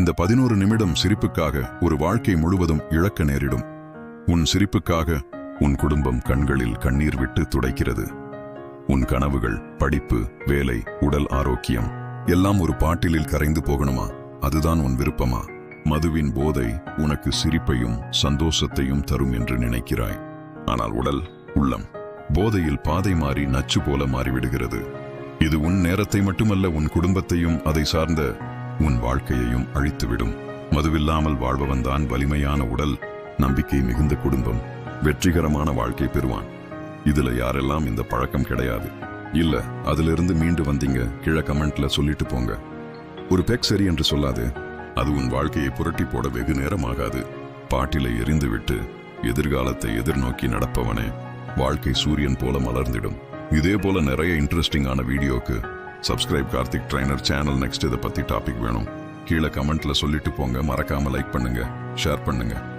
இந்த பதினோரு நிமிடம் சிரிப்புக்காக ஒரு வாழ்க்கை முழுவதும் இழக்க நேரிடும். உன் சிரிப்புக்காக உன் குடும்பம் கண்களில் கண்ணீர் விட்டு துடைக்கிறது. உன் கனவுகள் படிப்பு வேலை உடல் ஆரோக்கியம் எல்லாம் ஒரு பாட்டிலில் கரைந்து போகணுமா? அதுதான் உன் விருப்பமா? மதுவின் போதை உனக்கு சிரிப்பையும் சந்தோஷத்தையும் தரும் என்று நினைக்கிறாய். ஆனால் உடல் உள்ளம் போதையில் பாதை மாறி நச்சு போல மாறிவிடுகிறது. இது உன் நேரத்தை மட்டுமல்ல உன் குடும்பத்தையும் அதை சார்ந்த உன் வாழ்க்கையையும் அழித்துவிடும். மதுவில்லாமல் வாழ்பவன்தான் வலிமையான உடல் நம்பிக்கை மிகுந்த குடும்பம் வெற்றிகரமான வாழ்க்கை பெறுவான். இதுல யாரெல்லாம் இந்த பழக்கம் கிடையாது. இல்ல அதிலிருந்து மீண்டு வந்தீங்க கீழே கமெண்ட்ல சொல்லிட்டு போங்க. ஒரு பெக் சரி என்று சொல்லாது அது உன் வாழ்க்கையை புரட்டி போட வெகு நேரம் ஆகாது பாட்டிலை எரிந்துவிட்டு எதிர்காலத்தை எதிர்நோக்கி நடப்பவனே வாழ்க்கை சூரியன் போல மலர்ந்திடும். இதே போல நிறைய இன்ட்ரெஸ்டிங்கான வீடியோக்கு subscribe Karthik trainer channel next இதை பற்றி டாபிக் வேணும். கீழே கமெண்ட்டில் சொல்லிட்டு போங்க. மறக்காமல் லைக் பண்ணுங்கள் ஷேர் பண்ணுங்கள்